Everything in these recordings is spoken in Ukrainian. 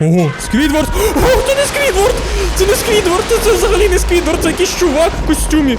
Ого, Сквідворд! О, це не Сквідворд! Це не Сквідворд! це, це взагалі не Сквідворд, це якийсь чувак в костюмі.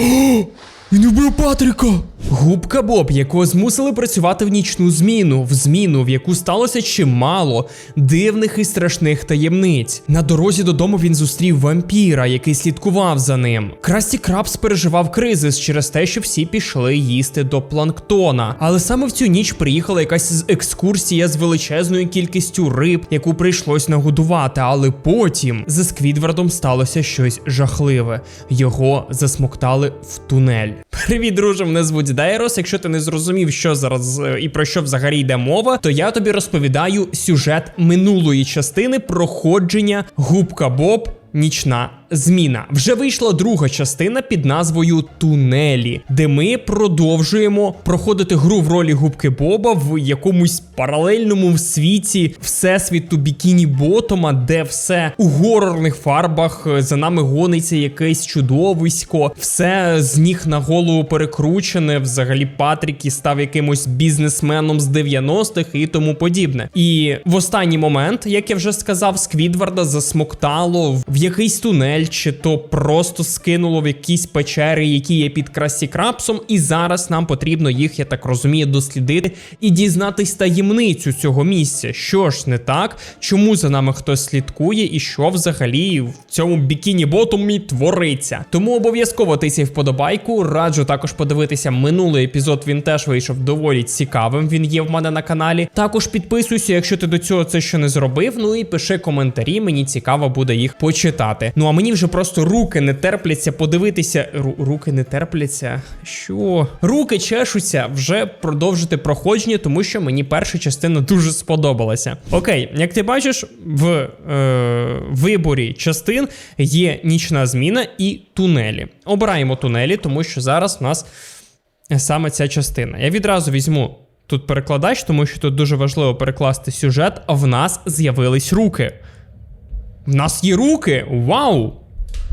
О, він вбив Патріка! Губка Боб, якого змусили працювати в нічну зміну, в зміну, в яку сталося чимало дивних і страшних таємниць. На дорозі додому він зустрів вампіра, який слідкував за ним. Красті Крабс переживав кризис через те, що всі пішли їсти до планктона. Але саме в цю ніч приїхала якась екскурсія з величезною кількістю риб, яку прийшлось нагодувати. Але потім за Сквідвардом сталося щось жахливе. Його засмоктали в тунель. Привіт, друже, мене звуть Дайрос. Якщо ти не зрозумів, що зараз е, і про що взагалі йде мова, то я тобі розповідаю сюжет минулої частини проходження Губка Боб. Нічна зміна. Вже вийшла друга частина під назвою Тунелі, де ми продовжуємо проходити гру в ролі губки Боба в якомусь паралельному світі всесвіту Бікіні Ботома, де все у горорних фарбах. е, За нами гониться якесь чудовисько, все з ніг на голову перекручене. Взагалі, Патрік і став якимось бізнесменом з 90-х і тому подібне. І в останній момент, як я вже сказав, Сквідварда засмоктало в якийсь тунель, чи то просто скинуло в якісь печери, які є під Красті Крапсом. І зараз нам потрібно їх, я так розумію, дослідити і дізнатись таємницю цього місця. Що ж не так, чому за нами хтось слідкує, і що взагалі в цьому бікіні ботомі твориться. Тому обов'язково тисяй вподобайку. Раджу також подивитися минулий епізод. Він теж вийшов доволі цікавим. Він є в мене на каналі. Також підписуйся, якщо ти до цього це ще не зробив. Ну і пиши коментарі. Мені цікаво буде їх почитати. Ну а мені вже просто руки не терпляться подивитися. Ру- руки не терпляться. Що? Руки чешуться вже продовжити проходження, тому що мені перша частина дуже сподобалася. Окей, як ти бачиш, в е, виборі частин є нічна зміна і тунелі. Обираємо тунелі, тому що зараз у нас саме ця частина. Я відразу візьму тут перекладач, тому що тут дуже важливо перекласти сюжет, а в нас з'явились руки. В нас є руки! Вау!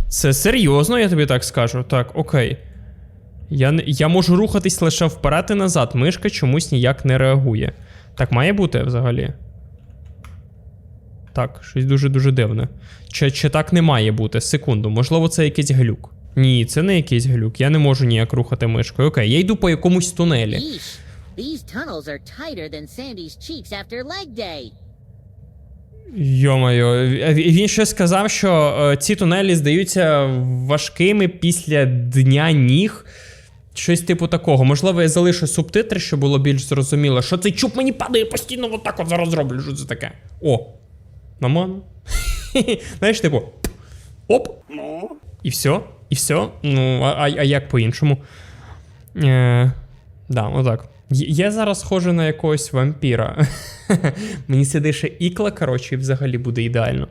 Це серйозно, я тобі так скажу. Так, окей. Я, я можу рухатись лише вперед і назад. Мишка чомусь ніяк не реагує. Так має бути взагалі. Так, щось дуже-дуже дивне. Чи, чи так не має бути? Секунду, можливо, це якийсь глюк. Ні, це не якийсь глюк. Я не можу ніяк рухати мишкою. Окей, я йду по якомусь тунелі. These tunnels are tighter than Sandy's cheeks after leg day. Йо-моє, він ще сказав, що е, ці тунелі здаються важкими після дня ніг. Щось типу такого. Можливо, я залишу субтитри, щоб було більш зрозуміло. Що цей чуб мені падає постійно, отак от зараз зроблю. Що це таке? О, нормально. Знаєш, типу, оп. І все, і все. Ну, а, а, а як по-іншому? Е, да, отак. Я зараз схожу на якогось вампіра. Мені сюди ще ікла, коротше, і взагалі буде ідеально.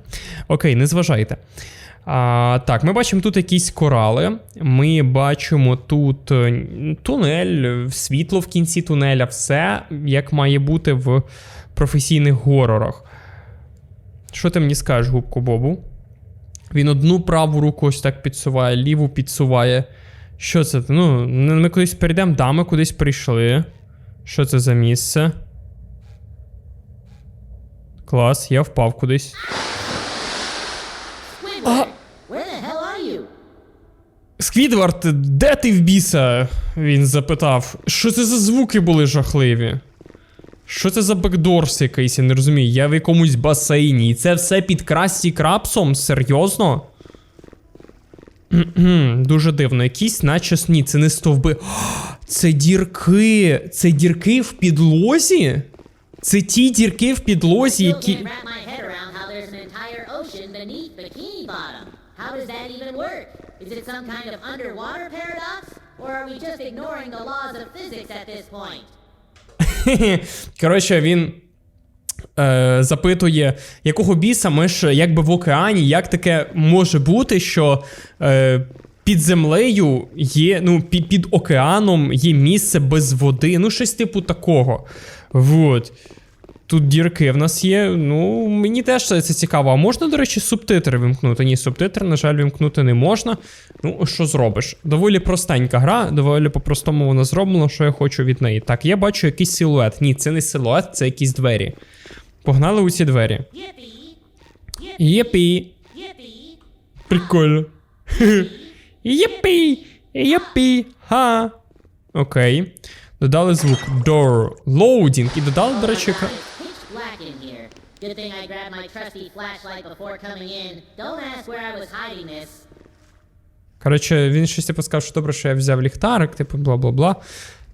Окей, не зважайте. А, так, ми бачимо тут якісь корали. Ми бачимо тут е, тунель, світло в кінці тунеля, все як має бути в професійних горорах. Що ти мені скажеш, губку Бобу? Він одну праву руку ось так підсуває, ліву підсуває. Що це? Ну, ми кудись перейдемо, да, ми кудись прийшли. Що це за місце? Клас, я впав кудись. Сквідвард, де ти в біса? Він запитав. Що це за звуки були жахливі? Що це за бекдорс якийсь, я не розумію. Я в якомусь басейні. І це все під Красті Крапсом? Серйозно? Кхм, Дуже дивно. Якісь, наче ні, це не стовби. Це дірки. Це дірки в підлозі? Це ті дірки в підлозі, які. can't wrap my head around how there's an entire ocean beneath Bikini Bottom. How does that even work? Is it some kind of underwater paradox? Or are we just ignoring the laws of physics at this point? Коротше, він е, запитує, якого біса ми ж якби в океані, як таке може бути, що е, під землею є, ну, під, під океаном є місце без води, ну, щось типу такого. Вот. Тут дірки в нас є. Ну, мені теж це цікаво. А можна, до речі, субтитри вимкнути? Ні, субтитри, на жаль, вимкнути не можна. Ну, що зробиш? Доволі простенька гра, доволі по-простому вона зроблена, що я хочу від неї. Так, я бачу якийсь силует. Ні, це не силует, це якісь двері. Погнали у ці двері. Єпі. Прикольно. Єпі. Єпі. Ха. Окей. Додали звук door. Loading. І додали, до речі, Good thing I grabbed my trusty flashlight before coming in. Don't ask where I was hiding this. Коротше, він щось типу сказав, що добре, що я взяв ліхтарик, типу, бла-бла-бла.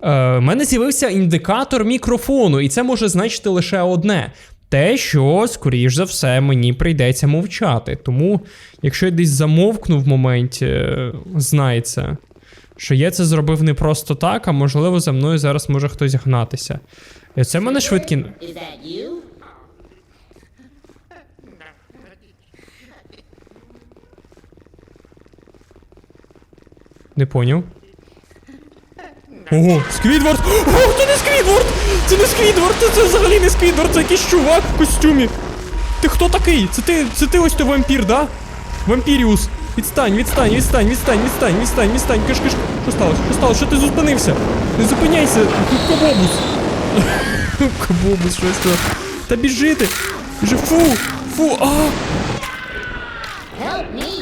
Е, в мене з'явився індикатор мікрофону, і це може значити лише одне. Те, що, скоріш за все, мені прийдеться мовчати. Тому, якщо я десь замовкну в моменті, е, знається, що я це зробив не просто так, а можливо, за мною зараз може хтось гнатися. І це в мене швидкі. Is that you? Не поняв. Ого, Сквідвард! О, це не Сквідвард! Це не Сквідвард, це, це взагалі не Сквідвард, це якийсь чувак в костюмі. Ти хто такий? Це ти, це ти ось той вампір, да? Вампіріус. Відстань, відстань, відстань, відстань, відстань, відстань, відстань. Киш, киш. Що сталося? Що сталося? Що ти зупинився? Не зупиняйся, кобобус. Кобобус, щось там. Та біжи ти. Біжи, фу, фу, а. Help me,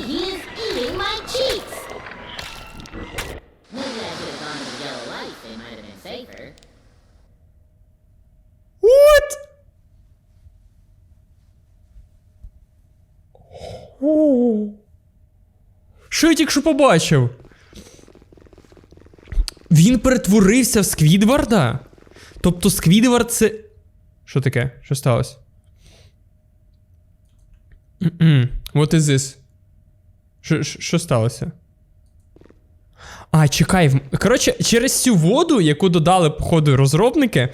О. Що я тільки що побачив? Він перетворився в Сквідварда? Тобто Сквідвард це. Що таке? Що сталося? М-м. What is this? Що сталося? А, чекай. Коротше, через цю воду, яку додали, походу, розробники,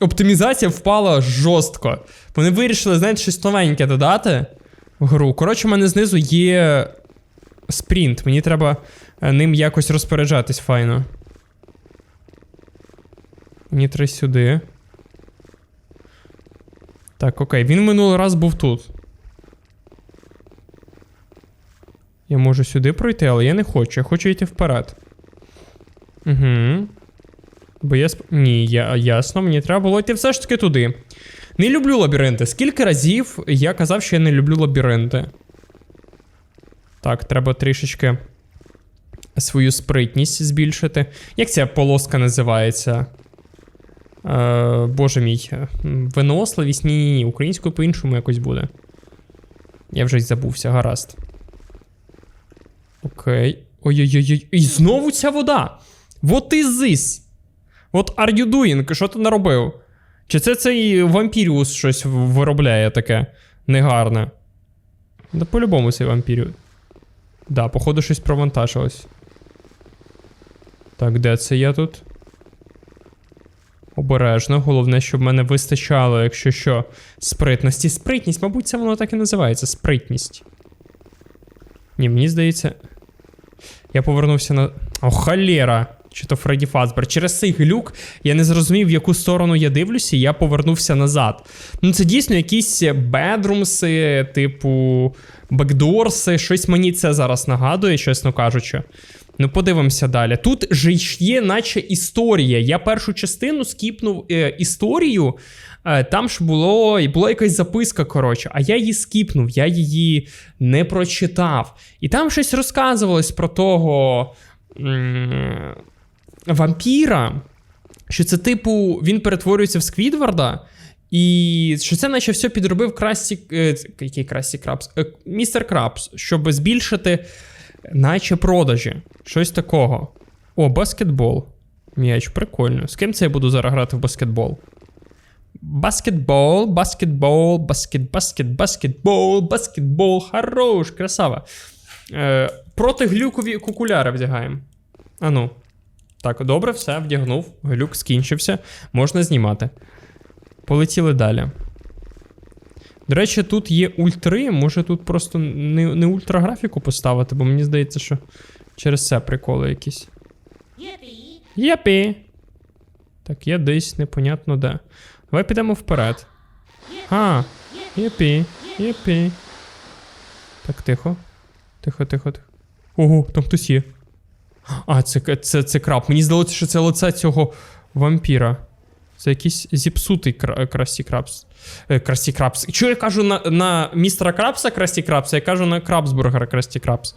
оптимізація впала жорстко. Вони вирішили, знаєте, щось новеньке додати в гру. Коротше, у мене знизу є спринт. Мені треба е, ним якось розпоряджатись файно. Мені треба сюди. Так, окей. Він минулий раз був тут. Я можу сюди пройти, але я не хочу. Я хочу йти вперед. Угу. Бо я сп... Ні, я, ясно, мені треба було йти все ж таки туди. Не люблю лабіринти. Скільки разів я казав, що я не люблю лабіринти. Так, треба трішечки свою спритність збільшити. Як ця полоска називається? Е, боже мій. е, Виносливість? Ні, ні, ні. Українською по-іншому якось буде. Я вже й забувся, гаразд. Окей. Ой-ой-ой. І знову ця вода. What is this? What are you doing? Що ти наробив? Чи це цей вампіріус щось виробляє таке негарне? Да по-любому цей вампіріус. Да, походу, щось провантажилось. Так, де це я тут? Обережно, головне, щоб мене вистачало, якщо що, спритності. Спритність, мабуть, це воно так і називається. Спритність. Ні, мені здається. Я повернувся на. О, холєра! Чи то Фредді Фазбер. Через цей глюк я не зрозумів, в яку сторону я дивлюся, і я повернувся назад. Ну, це дійсно якісь бедрумси, типу бекдорси. Щось мені це зараз нагадує, чесно кажучи. Ну, подивимося далі. Тут же є, наче історія. Я першу частину скіпнув е, історію. Е, там ж було, була якась записка, коротше, а я її скіпнув, я її не прочитав. І там щось розказувалось про того м- вампіра, що це, типу, він перетворюється в Сквідварда, і що це наче все підробив Красті. Е, який Красті Крабс? Е, містер Крабс, щоб збільшити, наче продажі. Щось такого. О, баскетбол. М'яч, прикольно. З ким це я буду зараз грати в баскетбол? Баскетбол, баскетбол, баскет, баскет, баскетбол, баскетбол, хорош, красава. Е, проти глюкові кукуляри вдягаємо. Ану. Так, добре, все, вдягнув. Глюк скінчився. Можна знімати. Полетіли далі. До речі, тут є ультри. Може тут просто не, не ультраграфіку поставити, бо мені здається, що через це приколи якісь. Yippee! Єпі. Так, я десь непонятно де. Давай підемо вперед. А, єпі, єпі. Так, тихо. Тихо, тихо, тихо. Ого, там хтось є. А, це, це, це краб. Мені здалося, що це лице цього вампіра. Це якийсь зіпсутий кра- Красті Крабс. Е, Красті Крабс. Чого я кажу на, на містера Крабса Красті Крабс, я кажу на Крабсбургера Красті Крабс.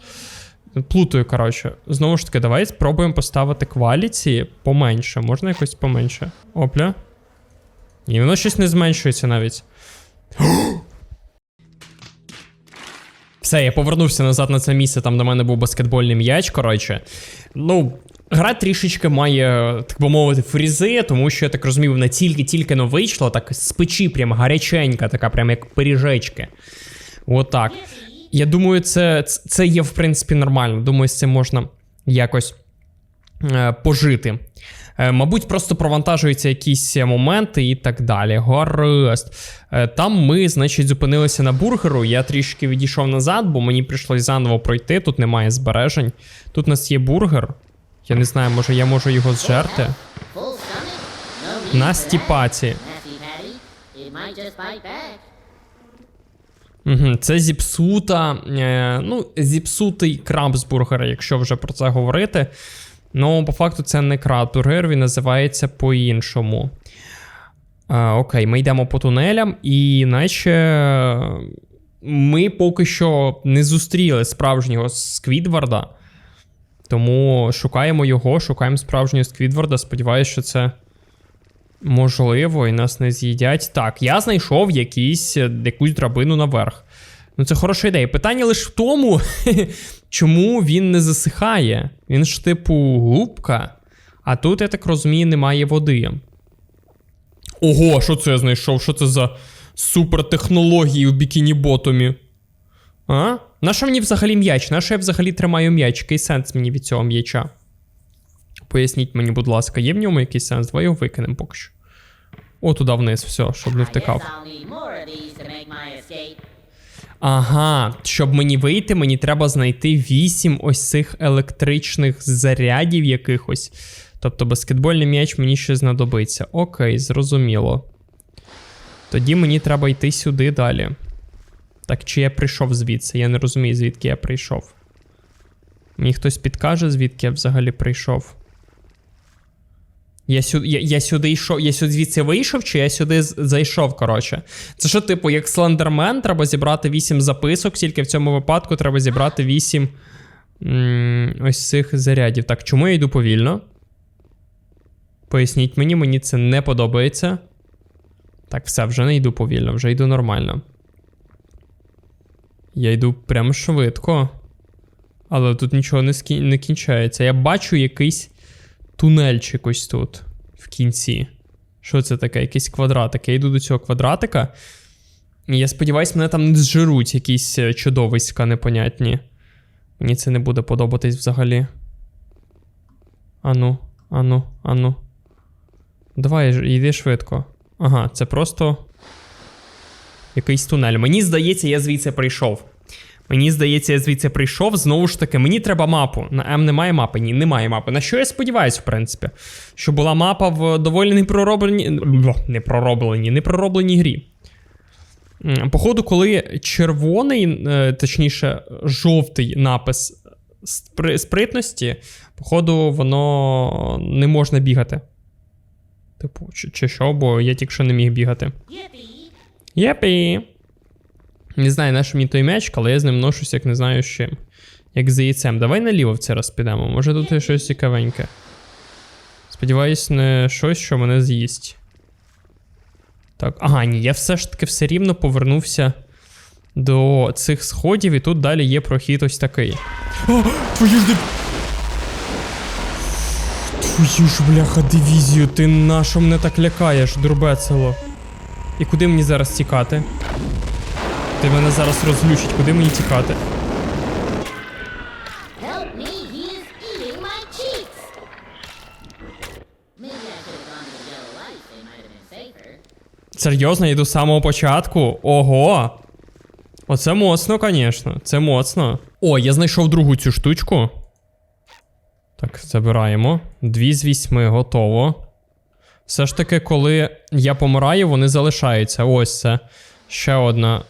Плутаю, коротше. Знову ж таки, давай спробуємо поставити кваліті поменше. Можна якось поменше. Опля. І воно щось не зменшується навіть. Все, я повернувся назад на це місце, там до мене був баскетбольний м'яч. Коротше. Ну, гра трішечки має, так би мовити, фрізи, тому що я так розумію, вона тільки-тільки но вийшла, так з печі, прям гаряченька, така, прям як пиріжечки. Отак. Я думаю, це, це є, в принципі, нормально. Думаю, з цим можна якось е, пожити. Е, мабуть, просто провантажуються якісь моменти і так далі. Е, там ми, значить, зупинилися на бургеру. Я трішки відійшов назад, бо мені прийшлось заново пройти. Тут немає збережень. Тут у нас є бургер. Я не знаю, може я можу його зжерти. На стіпаці. Це зіпсута, е, ну, зіпсутий крабсбургер, якщо вже про це говорити. Ну, по факту, це не крабсбургер, він називається по-іншому. Окей, ми йдемо по тунелям, і наче ми поки що не зустріли справжнього Сквідварда. Тому шукаємо його, шукаємо справжнього Сквідварда. Сподіваюся, що це можливо, і нас не з'їдять. Так, я знайшов якийсь, е, якусь драбину наверх. Ну, це хороша ідея. Питання лише в тому, чому він не засихає. Він ж, типу, губка. А тут, я так розумію, немає води. Ого, що це я знайшов? Що це за супертехнології у бікіні ботомі? А? Нащо мені взагалі м'яч? Нащо я взагалі тримаю м'яч? Який сенс мені від цього м'яча? Поясніть мені, будь ласка, є в ньому якийсь сенс? Давай його викинемо поки що. О, туди вниз, все, щоб не втикав. Ага, щоб мені вийти, мені треба знайти 8 ось цих електричних зарядів якихось. Тобто баскетбольний м'яч мені ще знадобиться. Окей, зрозуміло. Тоді мені треба йти сюди далі. Так, чи я прийшов звідси? Я не розумію, звідки я прийшов. Мені хтось підкаже, звідки я взагалі прийшов. Я сюди, я, я сюди йшов, я сюди звідси вийшов, чи я сюди зайшов, коротше. Це що, типу, як слендермен, треба зібрати 8 записок, тільки в цьому випадку треба зібрати 8 м, ось цих зарядів. Так, чому я йду повільно? Поясніть мені, мені це не подобається. Так, все, вже не йду повільно, вже йду нормально. Я йду прям швидко. Але тут нічого не, не кінчається. Я бачу якийсь тунельчик ось тут, в кінці. Що це таке? Якийсь квадратик. Я йду до цього квадратика. І я сподіваюся, мене там не зжируть якісь е, чудовиська непонятні. Мені це не буде подобатись взагалі. Ану, ану, ану. Давай, йди швидко. Ага, це просто. Якийсь тунель. Мені здається, я звідси прийшов. Мені здається, я звідси прийшов. Знову ж таки, мені треба мапу. На М немає мапи, ні, немає мапи. На що я сподіваюся, в принципі? Що була мапа в доволі непроробленій. Бл, Не проробленій, непроробленій грі. Походу, коли червоний, е, точніше, жовтий напис спритності, походу, воно не можна бігати. Типу, чи, що, бо я тільки що не міг бігати. Yippee! Єпі. Не знаю, на що мені той м'яч, але я з ним ношусь, як не знаю з чим. Як з яйцем. Давай наліво в це раз підемо. Може тут є щось цікавеньке. Сподіваюсь, не щось, що мене з'їсть. Так, ага, ні, я все ж таки все рівно повернувся до цих сходів, і тут далі є прохід ось такий. О, твою ж. Твою ж бляха дивізію, ти на що мене так лякаєш, дурбецело? І куди мені зараз тікати? Ти мене зараз розлючить, куди мені тікати? Серйозно, йду з самого початку? Ого! Оце моцно, звісно. Це моцно. О, я знайшов другу цю штучку. Так, забираємо. Дві з вісьми, готово. Все ж таки, коли я помираю, вони залишаються. Ось це. Ще одна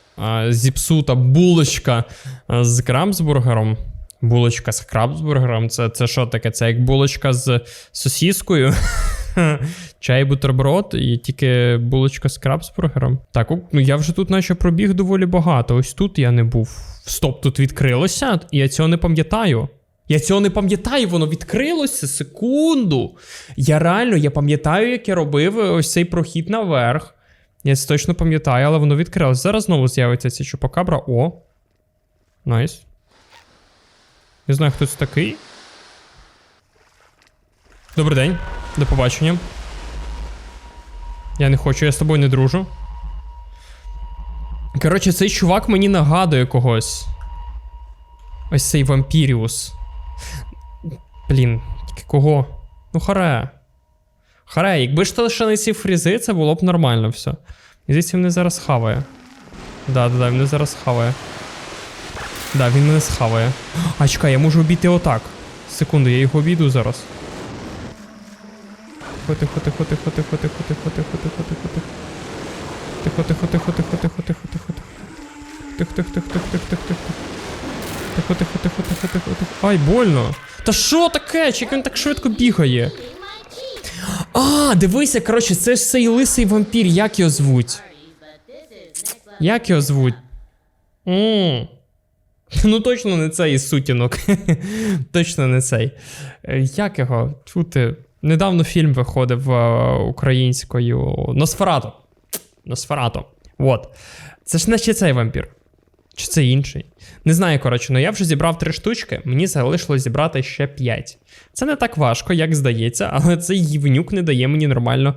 зіпсута булочка з крабсбургером. Булочка з крабсбургером. Це, це що таке? Це як булочка з сосіскою? Чай, бутерброд і тільки булочка з крабсбургером. Так, ну я вже тут наче пробіг доволі багато. Ось тут я не був. Стоп, тут відкрилося, і я цього не пам'ятаю. Я цього не пам'ятаю, воно відкрилося секунду. Я реально я пам'ятаю, як я робив ось цей прохід наверх. Я це точно пам'ятаю, але воно відкрилося. Зараз знову з'явиться ця чупакабра. О. Найс. Не знаю, хто це такий. Добрий день. До побачення. Я не хочу, я з тобою не дружу. Коротше, цей чувак мені нагадує когось. Ось цей вампіріус. Блін, кого? Ну, харе. Харе, якби ж то лише не ці фрізи, це було б нормально все. І він мене зараз хаває. Да, да, да, він зараз хаває. Да, він мене схаває. А чекай, я можу обійти отак. Секунду, я його обійду зараз. Тихо, тихо, тихо, тихо, тихо, тихо, тихо, тихо, тихо, тихо, тихо. Тихо, тихо, тихо, тихо, тихо, тихо, тихо, тихо. Тихо, тихо, тихо, тихо, тихо, тихо, тихо. Тихо, тихо, тихо, тихо. Ай, больно. Та що таке? Чи він так швидко бігає? А, дивися, коротше, це ж цей лисий вампір, як його звуть? Як його звуть? М. Ну, точно не цей із сутінок. точно не цей. Е, Як його? Чути. Недавно фільм виходив е, українською. Носферато. Носферато. От. Це ж не ще цей вампір. Чи це інший? Не знаю, коротше, але я вже зібрав три штучки, мені залишилось зібрати ще п'ять. Це не так важко, як здається, але цей гівнюк не дає мені нормально.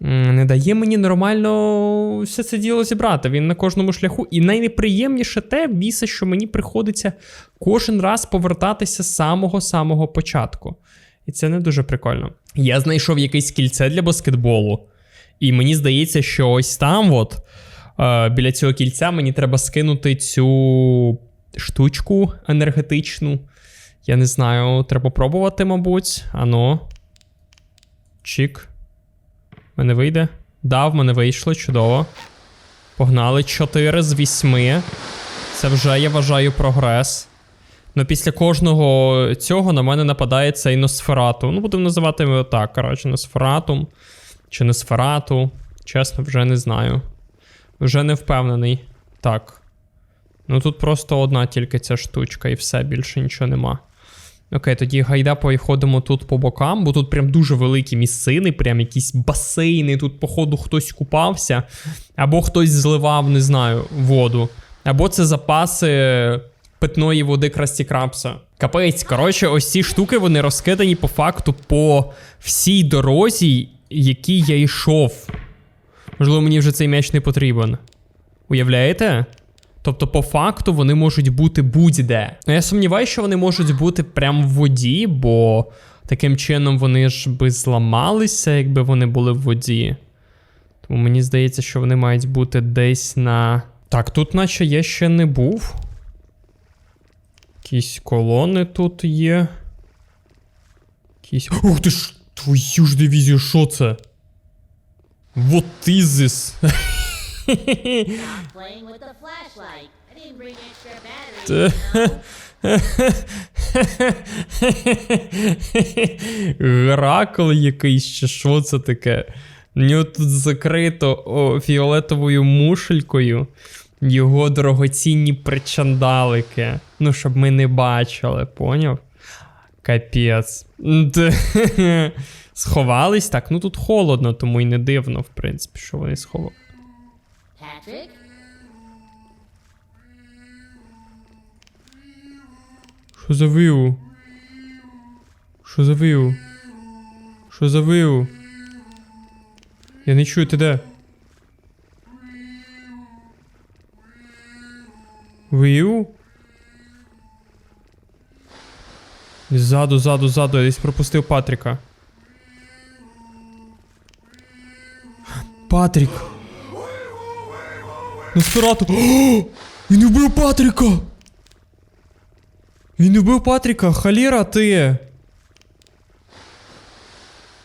Не дає мені нормально все це діло зібрати. Він на кожному шляху. І найнеприємніше те, біса, що мені приходиться кожен раз повертатися з самого-самого початку. І це не дуже прикольно. Я знайшов якесь кільце для баскетболу. І мені здається, що ось там, от, біля цього кільця, мені треба скинути цю штучку енергетичну. Я не знаю, треба пробувати, мабуть. Ано. Чік. Мене вийде? Да, в мене вийшло, чудово. Погнали 4 з 8. Це вже, я вважаю, прогрес. Ну, після кожного цього на мене нападає цей Носферату. Ну, будемо називати його так, коротше, Носфератум. Чи Носферату. Чесно, вже не знаю. Вже не впевнений. Так. Ну тут просто одна тільки ця штучка, і все, більше нічого нема. Окей, тоді гайда походимо тут по бокам, бо тут прям дуже великі місцини, прям якісь басейни. Тут, походу, хтось купався, або хтось зливав, не знаю, воду. Або це запаси питної води Красті Крабса. Капець, коротше, ось ці штуки вони розкидані по факту по всій дорозі, якій я йшов. Можливо, мені вже цей м'яч не потрібен. Уявляєте? Тобто, по факту, вони можуть бути будь-де. Ну, я сумніваюся, що вони можуть бути прямо в воді, бо таким чином вони ж би зламалися, якби вони були в воді. Тому мені здається, що вони мають бути десь на. Так, тут наче я ще не був. Якісь колони тут є. Якісь. Ух ти ж! Твою ж дивізію, що це? What is this? Геракл якийсь, чи що це таке? У нього тут закрито о, фіолетовою мушелькою його дорогоцінні причандалики. Ну, щоб ми не бачили, поняв? Капець. Сховались так. Ну тут холодно, тому й не дивно, в принципі, що вони сховали. Що за виу? Що за виу? Що за виу? Я не чую, ти де? Виу? Ззаду, ззаду, ззаду, я десь пропустив Патріка. Патрік! Носферату! Він вбив Патріка! Він вбив Патріка, халіра ти.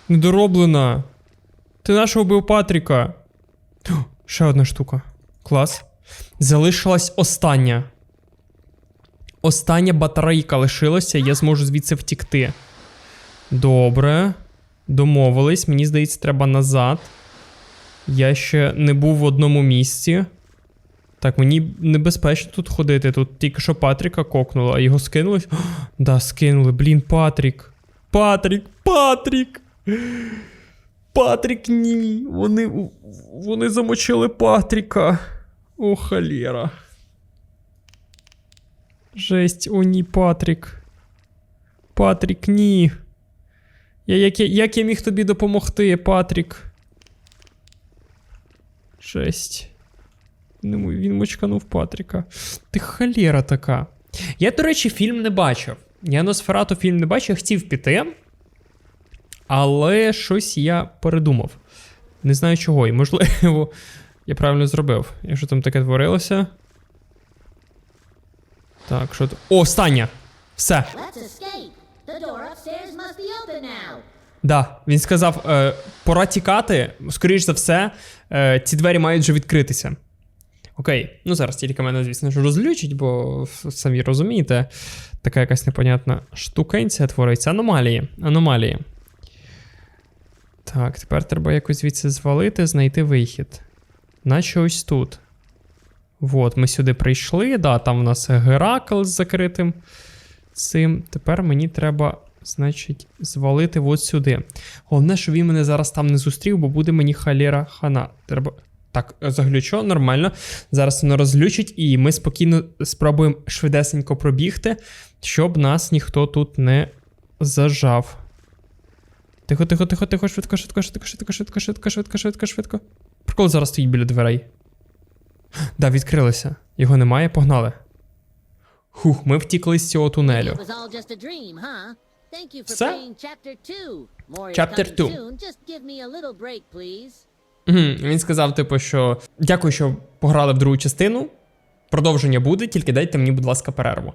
Недороблена. Ти нашого вбив Патріка. Ще одна штука. Клас. Залишилась остання. Остання батарейка лишилася, я зможу звідси втікти. Добре. Домовились, мені здається, треба назад. Я ще не був в одному місці. Так, мені небезпечно тут ходити. Тут тільки що Патріка кокнуло, а його скинули. О, да, скинули. Блін, Патрік. Патрік, Патрік. Патрік, ні. Вони. Вони замочили Патріка. О, халєра. Жесть, о ні, Патрік. Патрік, ні. Я, як, я, як я міг тобі допомогти, Патрік? Жесть. Не Він мочканув Патріка. Ти халєра така. Я, до речі, фільм не бачив. Я Носферату фільм не бачив, хотів піти. Але щось я передумав. Не знаю чого, і можливо, я правильно зробив. Якщо там таке творилося. Так, що тут. О, остання! Все. Да, він сказав: е, пора тікати. Скоріш за все, е, ці двері мають вже відкритися. Окей, ну зараз тільки мене, звісно ж, розлючить, бо самі розумієте, така якась непонятна штукенція твориться. Аномалії. Аномалії. Так, тепер треба якось звідси звалити, знайти вихід. Наче ось тут. Вот, ми сюди прийшли. Да, там у нас Геракл з закритим цим. Тепер мені треба, значить, звалити от сюди. Головне, що він мене зараз там не зустрів, бо буде мені халера хана. Треба. Так, заглючо, нормально. Зараз воно розглючить, і ми спокійно спробуємо швидесенько пробігти, щоб нас ніхто тут не зажав. Тихо, тихо, тихо, тихо, швидко, швидко, швидко, швидко, швидко, швидко, швидко, швидко, швидко. Прикол зараз стоїть біля дверей. Да, відкрилися. Його немає, погнали. Хух, ми втікли з цього тунелю. Все? Chapter 2. Угу. Він сказав, типу, що дякую, що пограли в другу частину. Продовження буде, тільки дайте мені, будь ласка, перерву.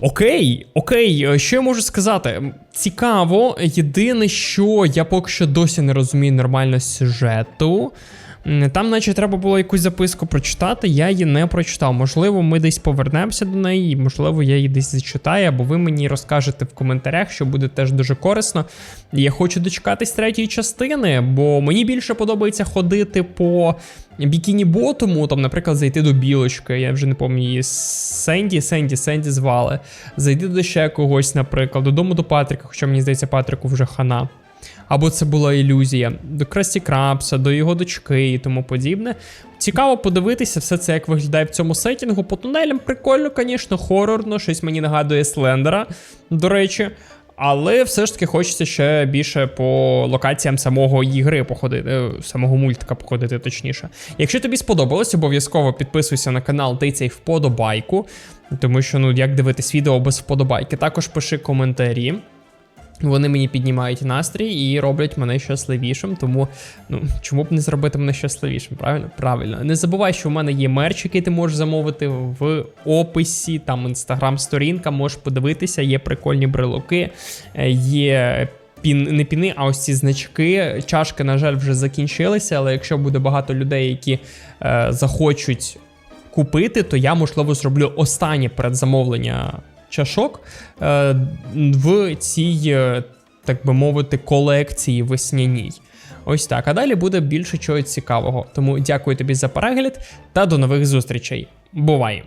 Окей, окей, е, що я можу сказати? Цікаво, єдине, що я поки що досі не розумію нормально сюжету. Там, наче, треба було якусь записку прочитати, я її не прочитав. Можливо, ми десь повернемося до неї, можливо, я її десь зачитаю, або ви мені розкажете в коментарях, що буде теж дуже корисно. Я хочу дочекатись третьої частини, бо мені більше подобається ходити по бікіні ботому, там, наприклад, зайти до білочки, я вже не пам'ятаю Сенді, Сенді, Сенді звали. Зайти до ще когось, наприклад, додому до Патріка, хоча мені здається, Патріку вже хана. Або це була ілюзія, до Красті Крабса, до його дочки і тому подібне. Цікаво подивитися все це, як виглядає в цьому сетінгу. По тунелям прикольно, звісно, хорорно, щось мені нагадує Слендера, до речі. Але все ж таки хочеться ще більше по локаціям самого ігри походити, е, самого мультика походити, точніше. Якщо тобі сподобалось, обов'язково підписуйся на канал, тицяй вподобайку, тому що ну як дивитись відео без вподобайки. Також пиши коментарі. Вони мені піднімають настрій і роблять мене щасливішим. Тому ну чому б не зробити мене щасливішим? Правильно? Правильно. Не забувай, що в мене є мерч, який ти можеш замовити в описі, там інстаграм-сторінка, можеш подивитися, є прикольні брелоки, е, є. Пін, не піни, а ось ці значки. Чашки, на жаль, вже закінчилися, але якщо буде багато людей, які е, захочуть купити, то я, можливо, зроблю останнє передзамовлення чашок е, в цій, е, так би мовити, колекції весняній. Ось так. А далі буде більше чого цікавого. Тому дякую тобі за перегляд та до нових зустрічей. Бувай!